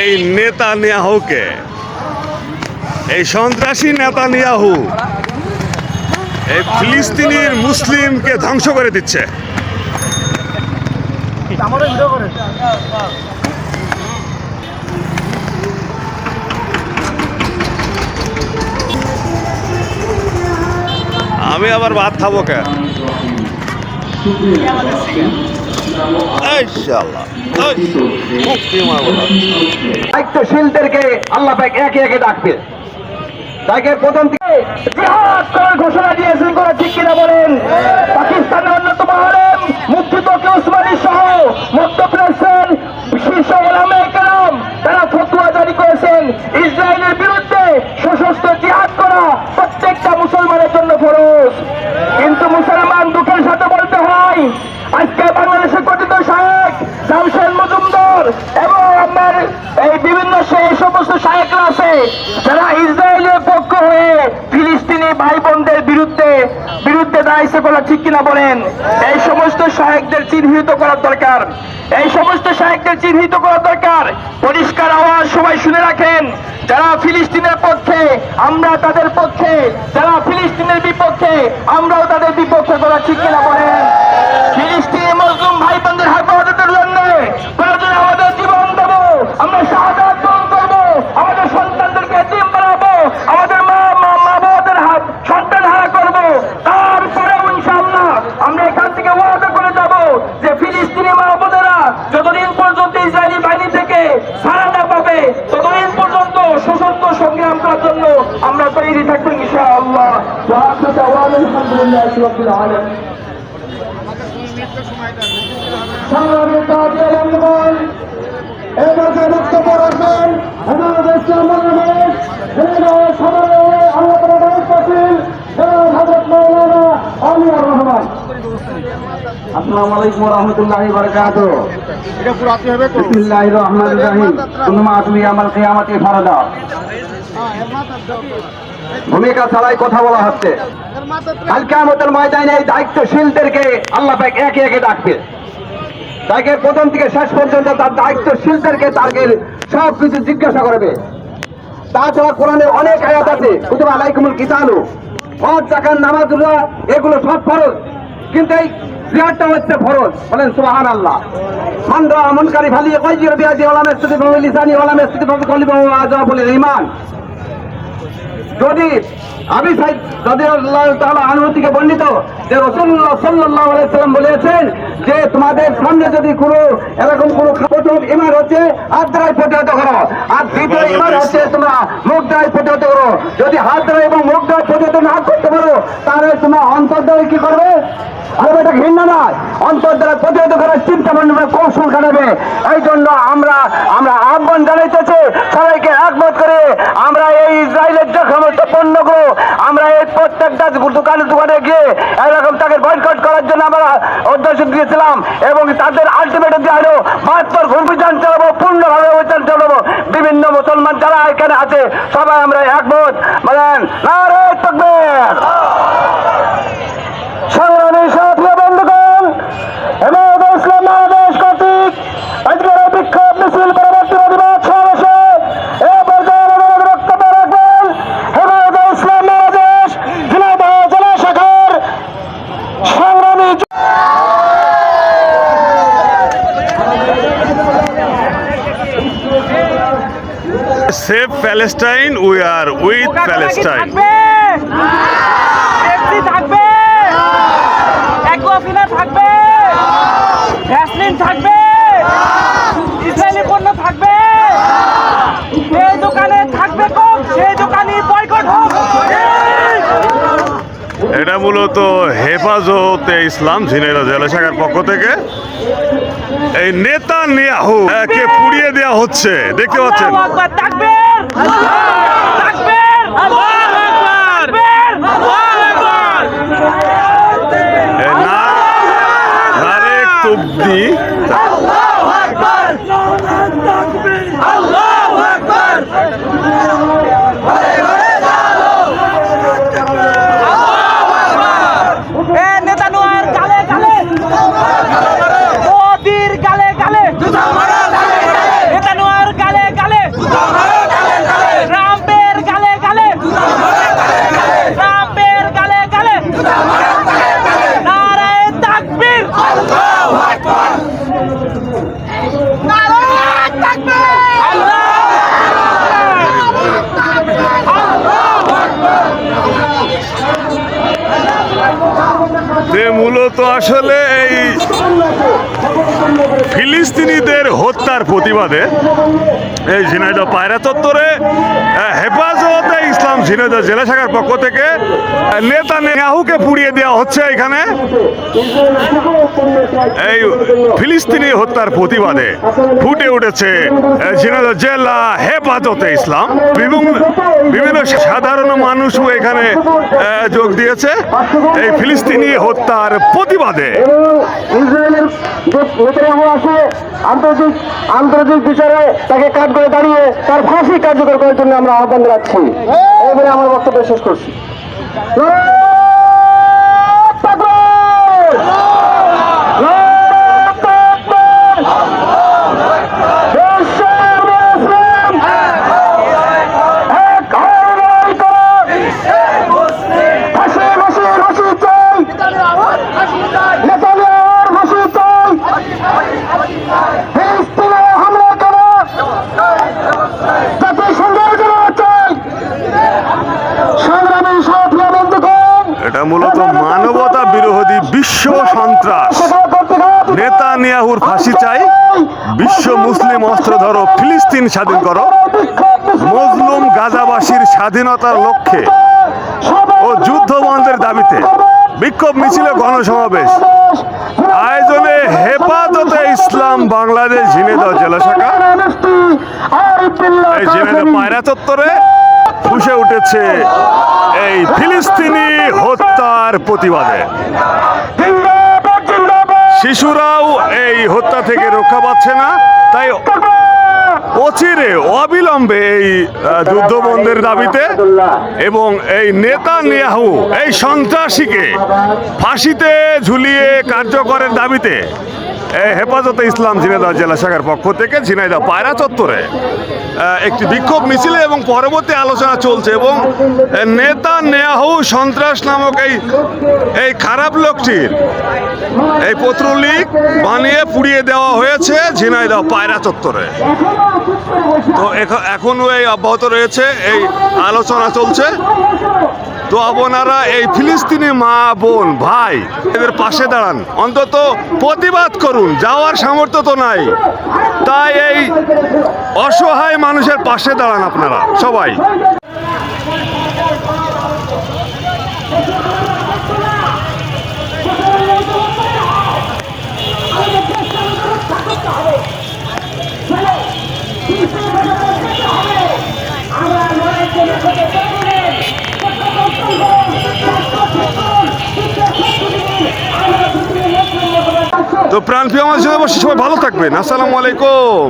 এই নেতা নিয়াহুকে এই সন্ত্রাসী নেতা নিয়াহু এই ফিলিস্তিনির মুসলিমকে ধ্বংস করে দিচ্ছে। আমি আবার ভাত খাব কে? দায়িত্বশীলদেরকে আল্লাহ পাক একে একে ডাকবে। তাকে প্রথম থেকে জিহাদ করার ঘোষণা দিয়েছেন করে ঠিক কিনা বলেন? পাকিস্তানের অন্যতম আলেম। তকি উসমানী সহ মধ্যপ্রদেশের শীর্ষ ওলামে কেরাম তারা ফতুয়া জারি করেছেন। ইসরায়েলের বিরুদ্ধে সশস্ত্র জিহাদ করা প্রত্যেকটা মুসলমানের জন্য ফরজ কিন্তু মুসলমান দুঃখের সাথে বলতে হয় আজকে বাংলাদেশের কথিত শায়েক জামশেদ মজুমদার এবং আমার এই বিভিন্ন সেই সমস্ত শায়েকরা আছে যারা ইসরায়েলের পক্ষ হয়ে ফিলিস্তিনি ভাই বোনদের বিরুদ্ধে দাঁড়িয়েছে ঠিক কিনা বলেন? এই সমস্ত সহায়কদের চিহ্নিত করার দরকার। এই সমস্ত সাহেবদের চিহ্নিত করার দরকার। পরিষ্কার আওয়াজ সবাই শুনে রাখেন। যারা ফিলিস্তিনের পক্ষে, আমরা তাদের পক্ষে, যারা ফিলিস্তিনের বিপক্ষে, আমরাও তাদের বিপক্ষে করা ঠিক কিনা বলেন ফিলিস্তিনি মুসলিম ভাই বোনদের হেফাজতের জন্য প্রয়োজনে আমাদের জীবন দেবো আমরা শাহাদাত বরণ করব আমাদের সন্তানদেরকে এতিম বানাবো আমাদের মা মা মা বাবাদের হাত সন্তান হারা করব তারপরে ইনশাআল্লাহ আমরা এখান থেকে ওয়াদা করে যাব যে ফিলিস্তিনি মা বোনেরা যতদিন পর্যন্ত ইসরায়েলি বাহিনী থেকে সারা না পাবে ততদিন পর্যন্ত সশস্ত্র সংগ্রাম করার জন্য আমরা তৈরি থাকব ইনশাআল্লাহ আলহামদুলিল্লাহ রাব্বিল আলামিন। সংগ্রামী তাজী বন্ধুগণ এই মাঝে বক্তব্য রাখবেন হেমায়ত ইসলাম বাংলাদেশ। হেমায়ত সদরে আল্লাহ তাআলা পাতিল হযরত মাওলানা আমিনুর রহমান। আসসালামু আলাইকুম ওয়া রাহমাতুল্লাহি ওয়া বারাকাতুহু। এটা পুরো আপনি হবে তো? বিসমিল্লাহির রহমানির রহিম। কুল্লুমা তুমি আমাল কিয়ামতি ফারাদা। ভূমিকা ছাড়াই কথা বলা হচ্ছে। কাল কিয়ামতের ময়দানে এই দায়িত্বশীলদেরকে আল্লাহ পাক একে একে ডাকবে। তাকে প্রথম থেকে শেষ পর্যন্ত তার দায়িত্বশীলদেরকে তাকে সব কিছু জিজ্ঞাসা করবে। তাছাড়া কোরআনে অনেক আয়াত আছে, কুতুবা আলাইকুমুল কিতালু, হজ জাকাত নামাজুল্লাহ এগুলো সব ফরজ। কিন্তু এই জিহাদটা হচ্ছে ফরজ। বলেন সুবহান আল্লাহ মানরা আমনকারী ভালি কয়জির বিয়াদি ওলামে স্থিতি ভাবে লিসানি ওলামে স্থিতি কলিবা আজা বলে ঈমান যদি আনহু থেকে বর্ণিত যে রাসূলুল্লাহ সাল্লাল্লাহু আলাইহি সাল্লাম বলেছেন যে তোমাদের সামনে যদি কোনো এরকম কোনো প্রথম ইমান হচ্ছে হাত দ্বারাই প্রতিহত করো। আর দ্বিতীয় ইমান হচ্ছে তোমরা মুখ দ্বারাই প্রতিহত করো। যদি হাত দ্বারা এবং মুখ দ্বারা প্রতিহত না করতে পারো তাহলে তোমরা অন্তর দ্বারা কি করবে? আরে এটা ঘৃণা নয়। অন্তর দ্বারা প্রতিহত করার চিন্তা ভাবনা কৌশল কাটাবে। এই জন্য আমরা আমরা আহ্বান জানাইতেছি সবাইকে একমত করে আমরা এই ইসরায়েলের যে সমস্ত পণ্যগুলো আমরা এই প্রত্যেকটা দোকানে দোকানে গিয়ে এরকম তাকে বয়কট করার জন্য আমরা অধ্যাদেশ দিয়েছিলাম এবং তাদের আলটিমেট দিয়ে আরও মাত্র অভিযান চালাবো, পূর্ণভাবে অভিযান চালাবো। বিভিন্ন মুসলমান যারা এখানে আছে, সবাই আমরা একমত। বলেন নারে তকবীর। save Palestine we are with Palestine Hefazat Islam Jhenaidah জেলা শাখার পক্ষ থেকে। এই নেতা নিয়াহু কে পুড়িয়ে দেওয়া হচ্ছে। দেখতে পাচ্ছেন? নারে তুব্দি। মূলত আসলে ফিলিস্তিনিদের হত্যার প্রতিবাদে এই ঝিনাইদহ পায়রা চত্বরে হেফাজতে ইসলাম ঝিনাইদহ জেলা শাখার পক্ষ থেকে নেতা নেয়াহুকে পুড়িয়ে দেওয়া হচ্ছে এখানে। এই ফিলিস্তিনি হত্যার প্রতিবাদে ফুটে উঠেছে আহ, ঝিনাইদহ জেলা হেফাজতে ইসলাম। বিভিন্ন বিভিন্ন সাধারণ মানুষও এখানে যোগ দিয়েছে এই ফিলিস্তিনি হত্যার প্রতিবাদে। আছে আন্তর্জাতিক আন্তর্জাতিক বিচারে তাকে কাজ করে দাঁড়িয়ে তার ফাঁসি কার্যকর করার জন্য আমরা আহ্বান রাখছি এবারে আমার বক্তব্য শেষ করছি ফাঁসি ফাঁসি ফাঁসি চাই নেতানিয়াহুর ফাঁসি চাই ফিলিস্তিনে হামলা করো জাতিসংঘের জন্য চাই সংগ্রামী সাথী বন্ধুগণ মূলত মানবতা বিরোধী বিশ্ব সন্ত্রাস। হবে নেতানিয়াহুর ফাঁসি চাই, বিশ্ব মুসলিম অস্ত্র ধরো, ফিলিস্তিন স্বাধীন করো। মজলুম গাজাবাসীর স্বাধীনতার লক্ষ্যে ও যুদ্ধ বন্ধের দাবিতে বিক্ষোভ মিছিলে গণসমাবেশ। আয়োজনে হেফাজতে ইসলাম বাংলাদেশ ঝিনেদহ জেলা শাখা। এই পায়রা চত্বরে ফুসে উঠেছে এই ফিলিস্তিনি হত্যার প্রতিবাদে। শিশুরাও এই হত্যা থেকে রক্ষা পাচ্ছে না, তাই অচিরে, অবিলম্বে এই যুদ্ধবন্ধের দাবিতে এবং এই নেতা নেয়াহু এই সন্ত্রাসীকে ফাঁসিতে ঝুলিয়ে কার্যকরের দাবিতে হেফাজতে ইসলাম ঝিনাইদহ জেলা শাখার পক্ষ থেকে ঝিনাইদহ পায়রা চত্বরে একটি বিক্ষোভ মিছিলে এবং পরবর্তী আলোচনা চলছে এবং নেতা নেয়াহু সন্ত্রাস নামক এই এই খারাপ লোকটির এই পত্রলিক বানিয়ে পুড়িয়ে দেওয়া হয়েছে ঝিনাইদহ পায়রা চত্বরে। তো এখ- এখনও এই অব্যাহত রয়েছে, এই আলোচনা চলছে। তো আপনারা এই ফিলিস্তিনি মা বোন, ভাই, এদের পাশে দাঁড়ান। অন্তত প্রতিবাদ করুন, যাওয়ার সামর্থ্য তো নাই। তাই এই অসহায় মানুষের পাশে দাঁড়ান আপনারা, সবাই। তো প্রাণপ্রিয় জন্য সবাই ভালো থাকবেন। আসসালামু আলাইকুম।